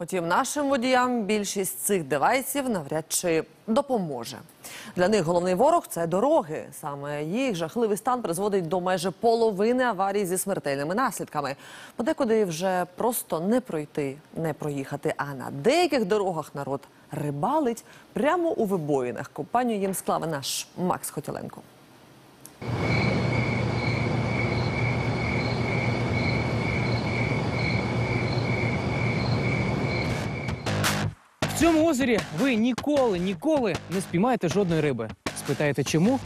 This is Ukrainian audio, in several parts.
Утім, нашим водіям більшість цих девайсів навряд чи допоможе. Для них головний ворог це дороги. Саме їх жахливий стан призводить до майже половини аварій зі смертельними наслідками. Подекуди вже просто не пройти, не проїхати. А на деяких дорогах народ рибалить прямо у вибоїнах. Компанію їм склав наш Макс Хотіленко. Цьому озері ви ніколи, ніколи не спіймаєте жодної риби. Спитаєте, чому?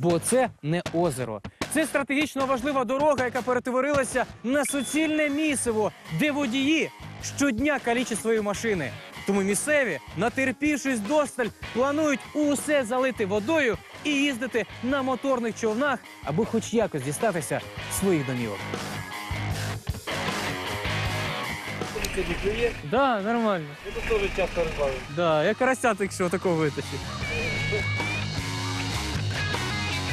Бо це не озеро. Це стратегічно важлива дорога, яка перетворилася на суцільне місиво, де водії щодня калічать свої машини. Тому місцеві, натерпівшись досталь, планують усе залити водою і їздити на моторних човнах, аби хоч якось дістатися своїх домівок. Сьогодні клює, Да, нормально. ми тут теж часто рибалимо. Да, я карася так що такого витащив.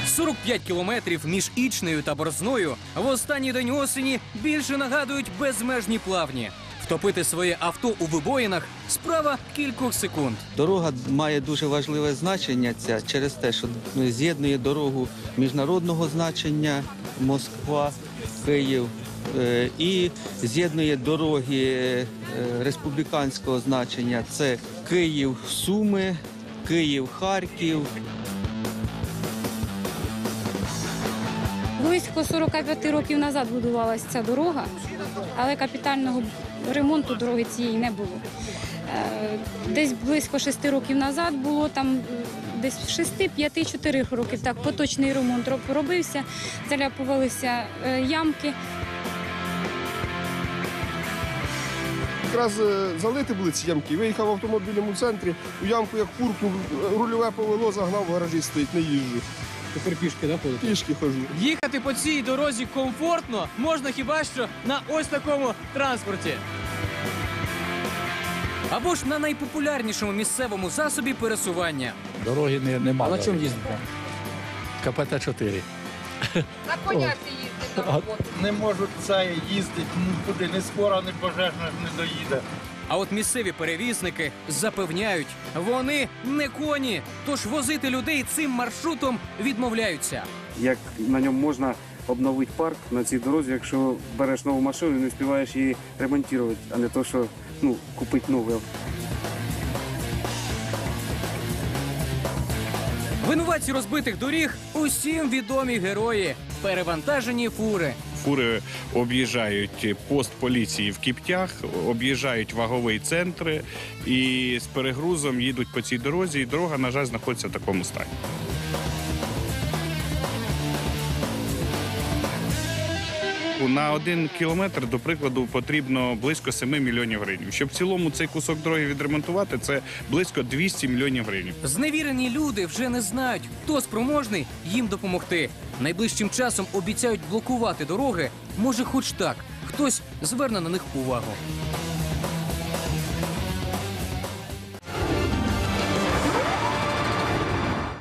45 кілометрів між Ічнею та Борзною в останній день осені більше нагадують безмежні плавні. Втопити своє авто у вибоїнах справа кількох секунд. Дорога має дуже важливе значення ця через те, що з'єднує дорогу міжнародного значення Москва, Київ і з'єднує дороги е, республіканського значення. Це Київ, Суми, Київ, Харків. Близько 45 років назад будувалася ця дорога, але капітального ремонту дороги цієї не було. Е, Десь близько 6 років назад було там е, десь 6, 5, 4 років так поточний ремонт робився, заляпувалися е, ямки. Якраз е, залити були ці ямки. Виїхав автомобілем у центрі, у ямку як пуркнув, е, рульове повело, загнав, в гаражі стоїть, не їжджу. Тепер пішки да, ходите? Пішки хожу. Їхати по цій дорозі комфортно можна хіба що на ось такому транспорті. Або ж на найпопулярнішому місцевому засобі пересування. Дороги не, А на чому їздите? КПТ-4. На коняці їздить на роботу. Не можуть це їздити нікуди, ні скоро, ні пожежна не доїде. А от місцеві перевізники запевняють, вони не коні, тож возити людей цим маршрутом відмовляються. як на ньому можна обновити парк на цій дорозі, якщо береш нову машину і не встигаєш її ремонтувати, а не то, що ну, купити нове. Винуватці розбитих доріг усім відомі герої, перевантажені фури. Фури об'їжджають пост поліції в Кіптях, об'їжджають ваговий центр і з перегрузом їдуть по цій дорозі. І дорога, на жаль, знаходиться в такому стані. На один кілометр, до прикладу, потрібно близько 7 мільйонів гривень. Щоб в цілому цей кусок дороги відремонтувати, це близько 200 мільйонів гривень. Зневірені люди вже не знають, хто спроможний їм допомогти. Найближчим часом обіцяють блокувати дороги. Може, хоч так хтось зверне на них увагу.